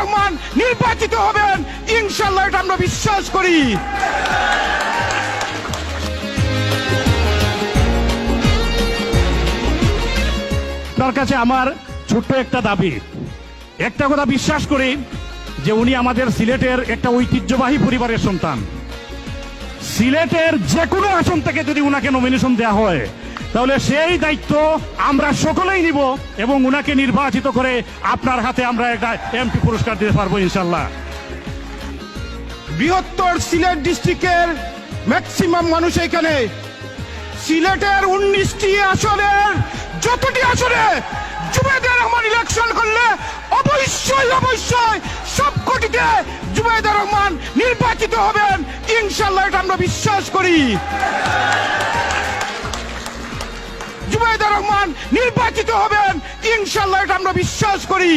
রহমান নির্বাচিত হবেন। ইনশাল্লাহ এটা আমরা বিশ্বাস করি। তার কাছে আমার ছোট্ট একটা দাবি। একটা কথা বিশ্বাস করি যে উনি আমাদের সিলেটের একটা ঐতিহ্যবাহী পরিবারের সন্তান। সিলেটের যে কোনো আসন থেকে যদি উনাকে নমিনেশন দেওয়া হয় তাহলে সেই দায়িত্ব আমরা সকলেই নিব এবং উনাকে নির্বাচিত করে আপনার হাতে আমরা একটা এমপি পুরস্কার দিতে পারব ইনশাল্লাহ বৃহত্তর সিলেট ডিস্ট্রিক্টের ম্যাক্সিমাম মানুষ এখানে। সিলেটের উনিশটি আসনের, যতটি আসনে জুবেদের রহমান ইলেকশন করলে অবশ্যই অবশ্যই সবকটিতে জুবেদের রহমান নির্বাচিত হবেন। ইনশাল্লাহ এটা আমরা বিশ্বাস করি। রহমান নির্বাচিত হবেন। ইনশাল্লাহ এটা আমরা বিশ্বাস করি।